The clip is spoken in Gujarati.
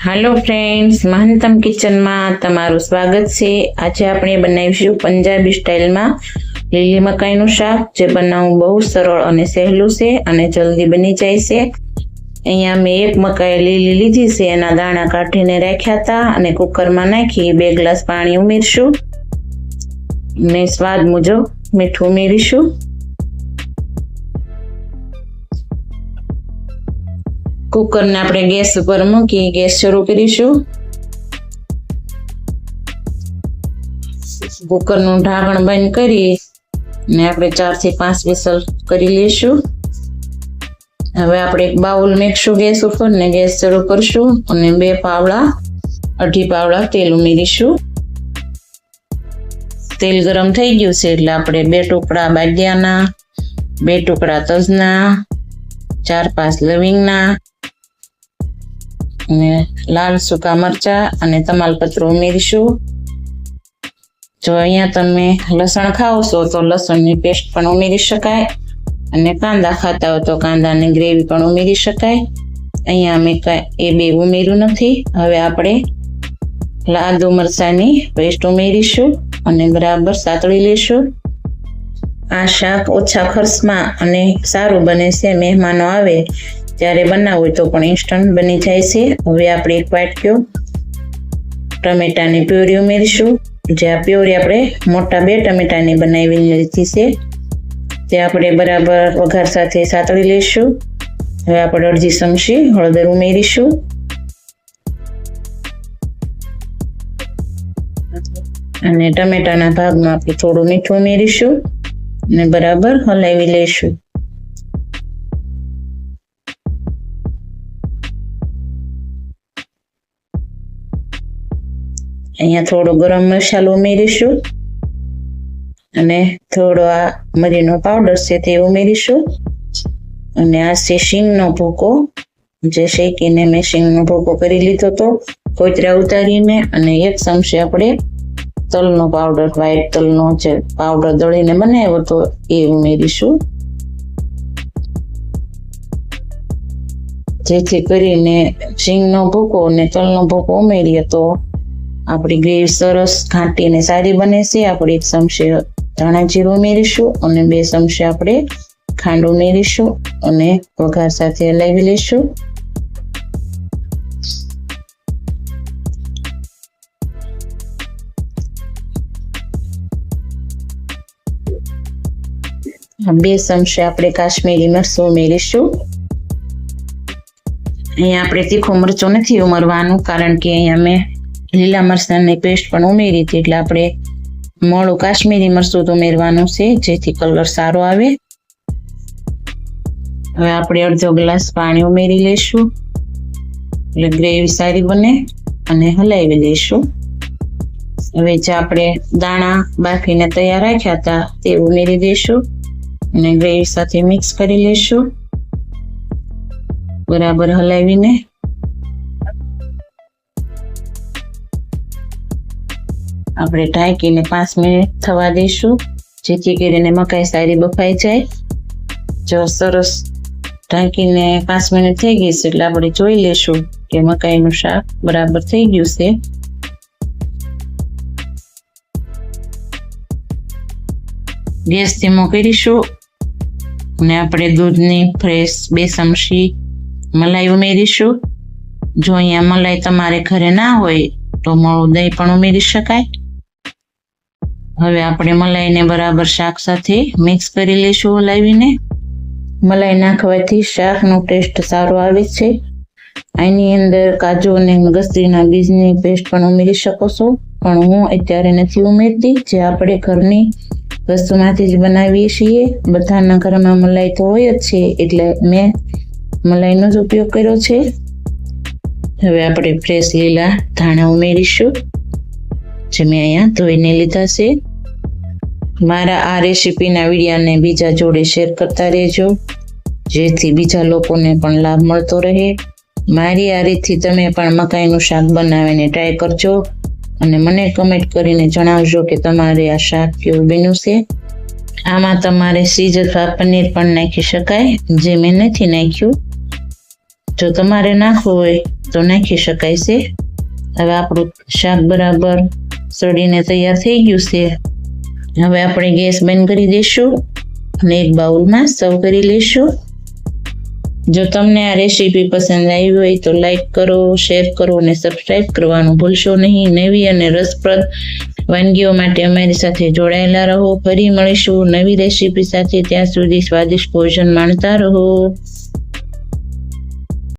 હાલો ફ્રેન્ડ્સ મહંતમ કિચનમાં તમારું સ્વાગત છે. આજે આપણે બનાવીશું પંજાબી સ્ટાઇલમાં લીલી મકાઈનું શાક, જે બનાવવું બહુ સરળ અને સહેલું છે અને જલ્દી બની જાય છે. અહીંયા મેં એક મકાઈ લીલી લીધી છે. એના દાણા કાઢીને રાખ્યા હતા અને કુકરમાં નાખી બે ગ્લાસ પાણી ઉમેરશું. ને સ્વાદ મુજબ મીઠું ઉમેરીશું. કુકરને આપણે ગેસ ઉપર મૂકી ગેસ શરૂ કરીશું. કુકરનું ઢાંકણ બંધ કરી ને આપણે ચારથી પાંચ વિસલ કરી લઈશું. હવે આપણે એક બાઉલ મેકશું ગેસ ઉપર ને ગેસ શરૂ કરશું અને બે પાવડા, અઢી પાવડા તેલ ઉમેરીશું. તેલ ગરમ થઈ ગયું છે એટલે આપણે બે ટુકડા બાજિયાના બે ટુકડા તજના, ચાર પાંચ લવિંગના અને લાલ સૂકા મરચા અને તમાલપત્ર ઉમેરીશું. જો અહીંયા તમે લસણ છો તો લસણની પેસ્ટ પણ ઉમેરી શકાય અને કાંદા ખાતા હો તો કાંદાની ગ્રેવી પણ ઉમેરી શકાય. અહીંયા અમે એ બે ઉમેર્યું નથી. હવે આપણે લાદુ મરચાની પેસ્ટ ઉમેરીશું અને બરાબર સાતળી લઈશું. આ શાક ઓછા ખર્ચમાં અને સારું બને છે, મહેમાનો આવે ત્યારે બનાવવું હોય તો પણ ઇન્સ્ટન્ટ બની જાય છે. હવે આપણે એક વાટક્યો ટમેટાની પ્યોરી ઉમેરીશું. જે આ પ્યોરી આપણે મોટા બે ટમેટાની બનાવી લીધી છે. તે આપણે બરાબર વઘાર સાથે સાતળી લઈશું. હવે આપણે અડધી ચમચી હળદર ઉમેરીશું. અને ટમેટાના ભાગમાં આપણે થોડું મીઠું ઉમેરીશું. અને બરાબર હલાવી લઈશું. અહીંયા થોડો ગરમ મસાલો ઉમેરીશું. અને થોડો આ મરીનો પાવડર છે તે ઉમેરીશું. અને આ છે શીંગનો ભૂકો. જે શેકીને મેં શીંગનો ભૂકો કરી લીધો હતો કોતરા ઉતારીને અને એક ચમચી આપણે તલનો પાવડર વ્હાઈટ તલનો જે પાવડર દળીને બનાવ્યો હતો એ ઉમેરીશું. જેથી કરીને શીંગનો ભૂકો અને તલનો ભૂકો ઉમેરીએ તો આપણી ગ્રેવી સરસ ઘાંટીને સારી બને છે. આપણે એક ચમચે ધાણા જીરું ઉમેરીશું અને બે ચમચે આપણે ખાંડ ઉમેરીશું અને વઘાર સાથે હલાવી લઈશું. બે ચમચે આપણે કાશ્મીરી મરચું ઉમેરીશું. અહીંયા આપણે તીખું મરચું નથી ઉમેરવાનું, કારણ કે અહીંયા મેં લીલા મરચાંની પેસ્ટ પણ ઉમેરી હતી. એટલે આપણે મોડું કાશ્મીરી મરચું ઉમેરવાનું છે, જેથી કલર સારો આવે. હવે આપણે અડધો ગ્લાસ પાણી ઉમેરી લઈશું. એટલે ગ્રેવી સારી બને અને હલાવી લઈશું. હવે જે આપણે દાણા બાફીને તૈયાર રાખ્યા હતા, તે ઉમેરી દઈશું અને ગ્રેવી સાથે મિક્સ કરી લઈશું. બરાબર હલાવીને આપણે ઢાંકીને પાંચ મિનિટ થવા દઈશું. જેથી કરીને મકાઈ સારી બફાઈ જાય. જો સરસ ઢાંકીને પાંચ મિનિટ થઈ ગઈ છે એટલે આપણે જોઈ લેશું કે મકાઈનું શાક બરાબર થઈ ગયું છે. ગેસ ધીમો કરીશું અને આપણે દૂધની ફ્રેશ બે ચમચી મલાઈ ઉમેરીશું. જો અહીંયા મલાઈ તમારે ઘરે ના હોય તો મોળું દહીં પણ ઉમેરી શકાય. હવે આપણે મલાઈને બરાબર શાક સાથે મિક્સ કરી લઈશું હલાવીને. મલાઈ નાખવાથી શાકનો ટેસ્ટ સારો આવે છે. આની અંદર કાજુ અને ગસરીના બીજની પેસ્ટ પણ ઉમેરી શકો છો. પણ હું અત્યારે નથી ઉમેરતી. જે આપણે ઘરની વસ્તુમાંથી જ બનાવીએ છીએ. બધાના ઘરમાં મલાઈ તો હોય જ છે, એટલે મેં મલાઈનો જ ઉપયોગ કર્યો છે. હવે આપણે ફ્રેશ લીલા ધાણા ઉમેરીશું. જે મેં અહીંયા ધોઈને લીધા છે. મારા આ રેસીપીના વિડીયાને બીજા જોડે શેર કરતા રહેજો. જેથી બીજા લોકોને પણ લાભ મળતો રહે. મારી આ રીતથી તમે પણ મકાઈનું શાક બનાવીને ટ્રાય કરજો અને મને કમેન્ટ કરીને જણાવજો કે તમારે આ શાક કેવું બન્યું છે. આમાં તમારે સીઝ અથવા પનીર પણ નાખી શકાય, જે મેં નથી નાખ્યું. જો તમારે નાખવું હોય તો નાખી શકાય છે. હવે આપણું શાક બરાબર સડીને તૈયાર થઈ ગયું છે. હવે આપણે ગેસ બંધ કરી દઈશું અને એક બાઉલમાં સર્વ કરી લઈશું. જો તમને આ રેસીપી પસંદ આવી હોય તો લાઈક કરો, શેર કરો અને સબસ્ક્રાઈબ કરવાનું ભૂલશો નહીં. નવી અને રસપ્રદ વાનગીઓ માટે અમારી સાથે જોડાયેલા રહો. ફરી મળીશું નવી રેસીપી સાથે. ત્યાં સુધી સ્વાદિષ્ટ ભોજન માણતા રહો.